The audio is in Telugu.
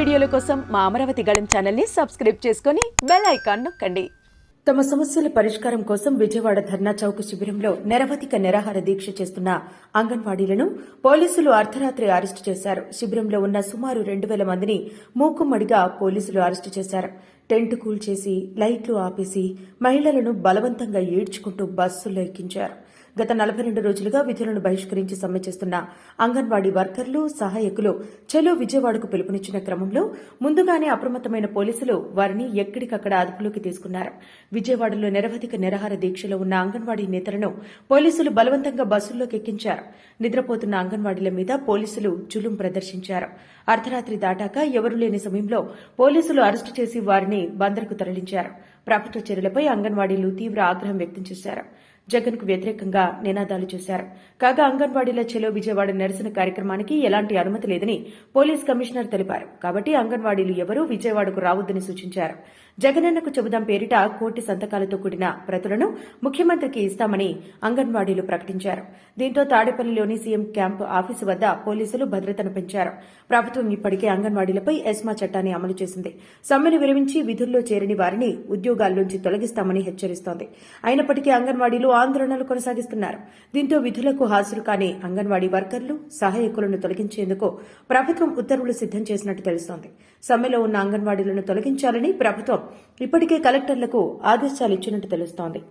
వీడియోల కోసం మా అమరావతి గళం ఛానల్ని సబ్స్క్రైబ్ చేసుకుని బెల్ ఐకాన్ నొక్కండి. తమ సమస్యల పరిష్కారం కోసం విజయవాడ ధర్నా చౌక శిబిరంలో నిరవధిక నిరాహార దీక్ష చేస్తున్న అంగన్వాడీలను పోలీసులు అర్ధరాత్రి అరెస్టు చేశారు. శిబిరంలో ఉన్న సుమారు రెండు వేల మందిని మూకుమ్మడిగా పోలీసులు అరెస్టు చేశారు. టెంట్ కూల్చేసి లైట్లు ఆపేసి మహిళలను బలవంతంగా ఈడ్చుకుంటూ బస్సుల్లో ఎక్కించారు. గత నలభై రెండు రోజులుగా విధులను బహిష్కరించి సమ్మె చేస్తున్న అంగన్వాడీ వర్కర్లు సహాయకులు చలో విజయవాడకు పిలుపునిచ్చిన క్రమంలో ముందుగానే అప్రమత్తమైన పోలీసులు వారిని ఎక్కడికక్కడ అదుపులోకి తీసుకున్నారు. విజయవాడలో నిరవధిక నిరాహార దీక్షలో ఉన్న అంగన్వాడీ నేతలను పోలీసులు బలవంతంగా బస్సుల్లోకి ఎక్కించారు. నిద్రపోతున్న అంగన్వాడీల మీద పోలీసులు జులుం ప్రదర్శించారు. అర్ధరాత్రి దాటాక ఎవరూ లేని సమయంలో పోలీసులు అరెస్టు చేసి వారిని బందర్కు తరలించారు. ప్రభుత్వ చర్యలపై అంగన్వాడీలు తీవ్ర ఆగ్రహం వ్యక్తం చేశారు. జగన్కు వ్యతిరేకంగా నినాదాలు చేశారు. కాగా అంగన్వాడీల చెలో విజయవాడ నిరసన కార్యక్రమానికి ఎలాంటి అనుమతి లేదని పోలీస్ కమిషనర్ తెలిపారు. కాబట్టి అంగన్వాడీలు ఎవరూ విజయవాడకు రావద్దని సూచించారు. జగనన్నకు చెబుదాం పేరిట కోటి సంతకాలతో కూడిన ప్రతులను ముఖ్యమంత్రికి ఇస్తామని అంగన్వాడీలు ప్రకటించారు. దీంతో తాడేపల్లిలోని సీఎం క్యాంపు ఆఫీసు వద్ద పోలీసులు భద్రతను పెంచారు. ప్రభుత్వం ఇప్పటికే అంగన్వాడీలపై ఎస్మా చట్టాన్ని అమలు చేసింది. సమ్మెను విరమించి విధుల్లో చేరని వారిని ఉద్యోగాల్లోంచి తొలగిస్తామని హెచ్చరిస్తోంది. అయినప్పటికీ అంగన్వాడీలు ఆందోళనలు కొనసాగిస్తున్నారు. దీంతో విధులకు హాజరు కాని అంగన్వాడీ వర్కర్లు సహాయకులను తొలగించేందుకు ప్రభుత్వం ఉత్తర్వులు సిద్దం చేసినట్టు తెలుస్తోంది. సమ్మెలో ఉన్న అంగన్వాడీలను తొలగించాలని ప్రభుత్వం ఇప్పటికే కలెక్టర్లకు ఆదేశాలు ఇచ్చినట్టు తెలుస్తోంది.